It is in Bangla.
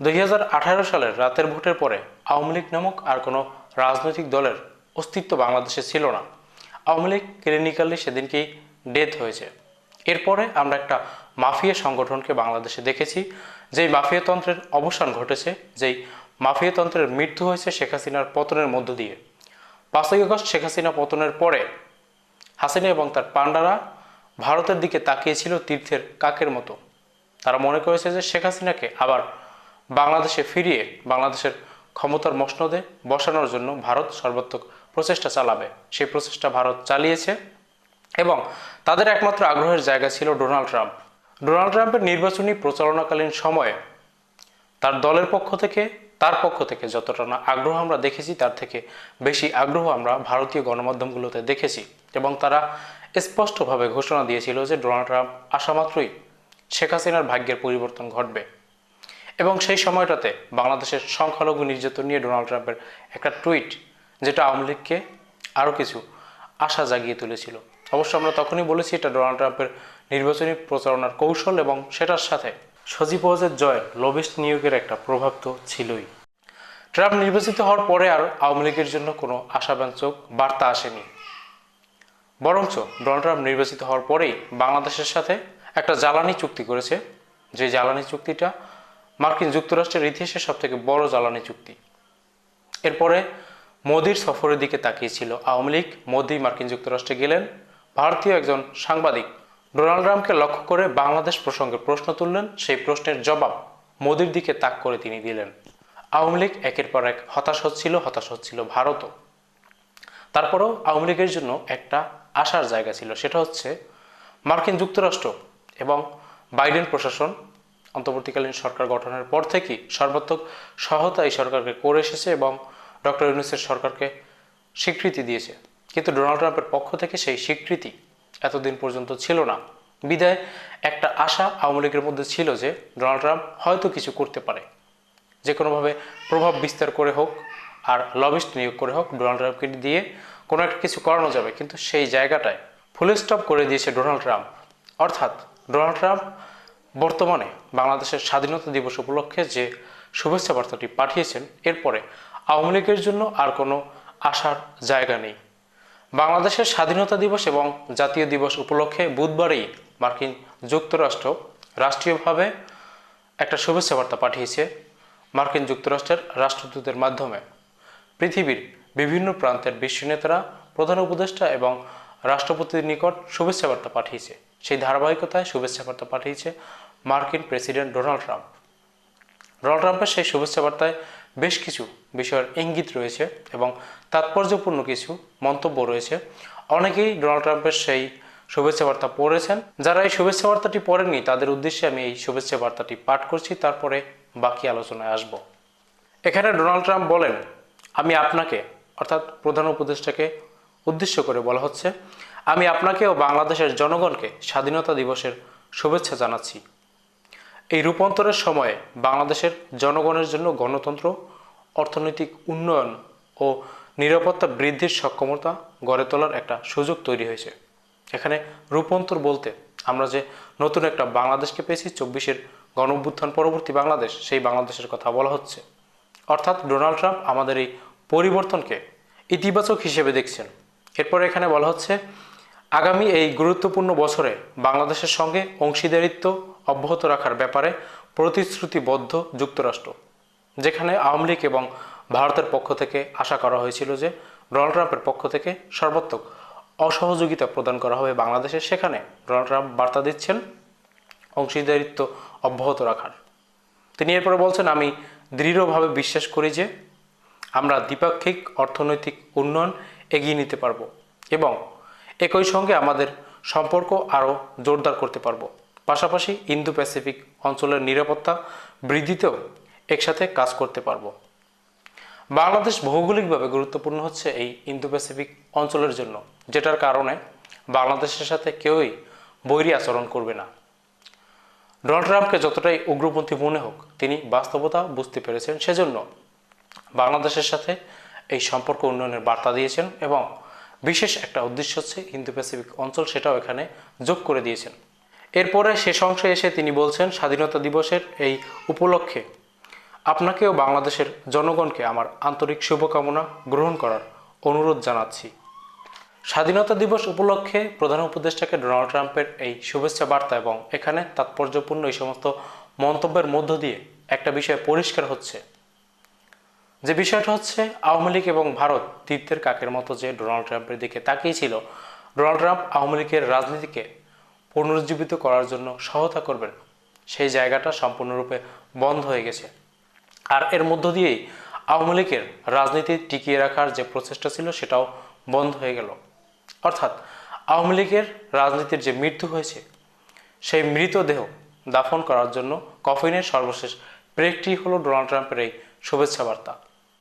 দুই হাজার আঠারো সালের রাতের ভোটের পরে আওয়ামী লীগ নামক আর কোনো রাজনৈতিক দলের অস্তিত্ব বাংলাদেশে ছিল না। আওয়ামী লীগ ক্লিনিক্যালি সেদিনকেই ডেথ হয়েছে। এরপরে আমরা একটা মাফিয়া সংগঠনকে বাংলাদেশে দেখেছি, যেই মাফিয়াতন্ত্রের অবসান ঘটেছে, যেই মাফিয়াতন্ত্রের মৃত্যু হয়েছে শেখ হাসিনার পতনের মধ্য দিয়ে। পাঁচই আগস্ট শেখ হাসিনা পতনের পরে হাসিনা এবং তার পান্ডারা ভারতের দিকে তাকিয়েছিল তীর্থের কাকের মতো। তারা মনে করেছে যে শেখ হাসিনাকে আবার বাংলাদেশে ফিরিয়ে বাংলাদেশের ক্ষমতার মসনদে বসানোর জন্য ভারত সর্বাত্মক প্রচেষ্টা চালাবে। সেই প্রচেষ্টা ভারত চালিয়েছে এবং তাদের একমাত্র আগ্রহের জায়গা ছিল ডোনাল্ড ট্রাম্প। ডোনাল্ড ট্রাম্পের নির্বাচনী প্রচারণাকালীন সময়ে তার দলের পক্ষ থেকে, তার পক্ষ থেকে যতটা না আগ্রহ আমরা দেখেছি, তার থেকে বেশি আগ্রহ আমরা ভারতীয় গণমাধ্যমগুলোতে দেখেছি এবং তারা স্পষ্টভাবে ঘোষণা দিয়েছিল যে ডোনাল্ড ট্রাম্প আসা মাত্রই শেখ হাসিনার ভাগ্যের পরিবর্তন ঘটবে। এবং সেই সময়টাতে বাংলাদেশের সংখ্যালঘু নির্যাতন নিয়ে ডোনাল্ড ট্রাম্পের একটা টুইট, যেটা আওয়ামী লীগকে আরও কিছু আশা জাগিয়ে তুলেছিল। অবশ্য আমরা তখনই বলেছি এটা ডোনাল্ড ট্রাম্পের নির্বাচনী প্রচারণার কৌশল এবং সেটার সাথে সজীব ওয়াজের জয়ের লবিস্ট নিয়োগের একটা প্রভাব তো ছিলই। ট্রাম্প নির্বাচিত হওয়ার পরে আর আওয়ামী লীগের জন্য কোনো আশাব্যঞ্জক বার্তা আসেনি। বরঞ্চ ডোনাল্ড ট্রাম্প নির্বাচিত হওয়ার পরেই বাংলাদেশের সাথে একটা জ্বালানি চুক্তি করেছে। যে জ্বালানি চুক্তিটা মার্কিন যুক্তরাষ্ট্রের ইতিহাসে সবথেকে বড় জ্বালানি চুক্তি। এরপরে মোদির সফরের দিকে তাকিয়েছিল আওয়ামী লীগ। মোদি মার্কিন যুক্তরাষ্ট্রে গেলেন। ভারতীয় একজন সাংবাদিক ডোনাল্ড ট্রাম্পকে লক্ষ্য করে বাংলাদেশ প্রসঙ্গে প্রশ্ন তুললেন। সেই প্রশ্নের জবাব মোদির দিকে তাক করে তিনি দিলেন। আওয়ামী লীগ একের পর এক হতাশ হচ্ছিল হতাশ হচ্ছিল ভারতও। তারপরেও আওয়ামী লীগের জন্য একটা আশার জায়গা ছিল। সেটা হচ্ছে মার্কিন যুক্তরাষ্ট্র এবং বাইডেন প্রশাসন অন্তর্বর্তীকালীন সরকার গঠনের পর থেকেই সর্বাত্মক সহায়তা এই সরকারকে করে এসেছে এবং ডক্টর ইউনুসের সরকারকে স্বীকৃতি দিয়েছে। কিন্তু ডোনাল্ড ট্রাম্পের পক্ষ থেকে সেই স্বীকৃতি এতদিন পর্যন্ত ছিল না। বিদায় একটা আশা আওয়ামী লীগের মধ্যে ছিল যে ডোনাল্ড ট্রাম্প হয়তো কিছু করতে পারে। যে কোনোভাবে প্রভাব বিস্তার করে হোক আর লবিস্ট নিয়োগ করে হোক ডোনাল্ড ট্রাম্পকে দিয়ে কোনো একটা কিছু করানো যাবে। কিন্তু সেই জায়গাটায় ফুল স্টপ করে দিয়েছে ডোনাল্ড ট্রাম্প। অর্থাৎ ডোনাল্ড ট্রাম্প বর্তমানে বাংলাদেশের স্বাধীনতা দিবস উপলক্ষে যে শুভেচ্ছা বার্তাটি পাঠিয়েছেন, এরপরে আওয়ামী লীগের জন্য আর কোনো আশার জায়গা নেই। বাংলাদেশের স্বাধীনতা দিবস এবং জাতীয় দিবস উপলক্ষে বুধবারই মার্কিন যুক্তরাষ্ট্র রাষ্ট্রীয়ভাবে একটা শুভেচ্ছা বার্তা পাঠিয়েছে মার্কিন যুক্তরাষ্ট্রের রাষ্ট্রদূতের মাধ্যমে। পৃথিবীর বিভিন্ন প্রান্তের বিশ্ব নেতারা, প্রধান উপদেষ্টা এবং রাষ্ট্রপতির নিকট শুভেচ্ছা বার্তা পাঠিয়েছে। সেই ধারাবাহিকতায় শুভেচ্ছা বার্তা পাঠিয়েছে মার্কিন প্রেসিডেন্ট ডোনাল্ড ট্রাম্প। ডোনাল্ড ট্রাম্পের সেই শুভেচ্ছা বার্তায় বেশ কিছু বিষয়ের ইঙ্গিত রয়েছে এবং তাৎপর্যপূর্ণ কিছু মন্তব্য রয়েছে। অনেকেই ডোনাল্ড ট্রাম্পের সেই শুভেচ্ছা বার্তা পড়েছেন। যারা এই শুভেচ্ছা বার্তাটি পড়েননি, তাদের উদ্দেশ্যে আমি এই শুভেচ্ছা বার্তাটি পাঠ করছি, তারপরে বাকি আলোচনায় আসব। এখানে ডোনাল্ড ট্রাম্প বলেন, আমি আপনাকে, অর্থাৎ প্রধান উপদেষ্টাকে উদ্দেশ্য করে বলা হচ্ছে, আমি আপনাকে ও বাংলাদেশের জনগণকে স্বাধীনতা দিবসের শুভেচ্ছা জানাচ্ছি। এই রূপান্তরের সময়ে বাংলাদেশের জনগণের জন্য গণতন্ত্র, অর্থনৈতিক উন্নয়ন ও নিরাপত্তা বৃদ্ধির সক্ষমতা গড়ে তোলার একটা সুযোগ তৈরি হয়েছে। এখানে রূপান্তর বলতে আমরা যে নতুন একটা বাংলাদেশকে পেয়েছি, চব্বিশের গণভ্যুত্থান পরবর্তী বাংলাদেশ, সেই বাংলাদেশের কথা বলা হচ্ছে। অর্থাৎ ডোনাল্ড ট্রাম্প আমাদের এই পরিবর্তনকে ইতিবাচক হিসেবে দেখছেন। এরপর এখানে বলা হচ্ছে, আগামী এই গুরুত্বপূর্ণ বছরে বাংলাদেশের সঙ্গে অংশীদারিত্ব অব্যাহত রাখার ব্যাপারে প্রতিশ্রুতিবদ্ধ যুক্তরাষ্ট্র, যেখানে আওয়ামী লীগ এবং ভারতের পক্ষ থেকে আশা করা হয়েছিল যে ডোনাল্ড ট্রাম্পের পক্ষ থেকে সর্বাত্মক অসহযোগিতা প্রদান করা হবে বাংলাদেশে। সেখানে ডোনাল্ড ট্রাম্প বার্তা দিচ্ছেন অংশীদারিত্ব অব্যাহত রাখার। তিনি এরপরে বলছেন, আমি দৃঢ়ভাবে বিশ্বাস করি যে আমরা দ্বিপাক্ষিক অর্থনৈতিক উন্নয়ন এগিয়ে নিতে পারব এবং একই সঙ্গে আমাদের সম্পর্ক আরও জোরদার করতে পারব। পাশাপাশি ইন্দো প্যাসিফিক অঞ্চলের নিরাপত্তা বৃদ্ধিতেও একসাথে কাজ করতে পারব। বাংলাদেশ ভৌগোলিকভাবে গুরুত্বপূর্ণ হচ্ছে এই ইন্দো প্যাসিফিক অঞ্চলের জন্য, যেটার কারণে বাংলাদেশের সাথে কেউই বৈরী আচরণ করবে না। ডোনাল্ড ট্রাম্পকে যতটাই উগ্রপন্থী মনে হোক, তিনি বাস্তবতা বুঝতে পেরেছেন সেজন্য বাংলাদেশের সাথে এই সম্পর্ক উন্নয়নের বার্তা দিয়েছেন এবং বিশেষ একটা উদ্দেশ্য হচ্ছে ইন্দো প্যাসিফিক অঞ্চল সেটাও এখানে যোগ করে দিয়েছেন। এরপরে শেষ অংশে এসে তিনি বলছেন, স্বাধীনতা দিবসের এই উপলক্ষে আপনাকেও বাংলাদেশের জনগণকে আমার আন্তরিক শুভকামনা গ্রহণ করার অনুরোধ জানাচ্ছি। স্বাধীনতা দিবস উপলক্ষে প্রধান উপদেষ্টাকে ডোনাল্ড ট্রাম্পের এই শুভেচ্ছা বার্তা এবং এখানে তাৎপর্যপূর্ণ এই সমস্ত মন্তব্যের মধ্য দিয়ে একটা বিষয় পরিষ্কার হচ্ছে। যে বিষয়টা হচ্ছে, আওয়ামী লীগ এবং ভারত তীর্থের কাকের মতো যে ডোনাল্ড ট্রাম্পের দিকে তাকিয়েছিল, ডোনাল্ড ট্রাম্প আওয়ামী লীগের রাজনীতিকে পুনরুজ্জীবিত করার জন্য সহায়তা করবেন। সেই জায়গাটা সম্পূর্ণরূপে বন্ধ হয়ে গেছে। আর এর মধ্য দিয়েই আওয়ামী লীগের রাজনীতি টিকিয়ে রাখার যে প্রচেষ্টা ছিল, সেটাও বন্ধ হয়ে গেল। অর্থাৎ আওয়ামী লীগের রাজনীতির যে মৃত্যু হয়েছে, সেই মৃতদেহ দাফন করার জন্য কফিনের সর্বশেষ ব্রেকটি হলো ডোনাল্ড ট্রাম্পের এই শুভেচ্ছা বার্তা।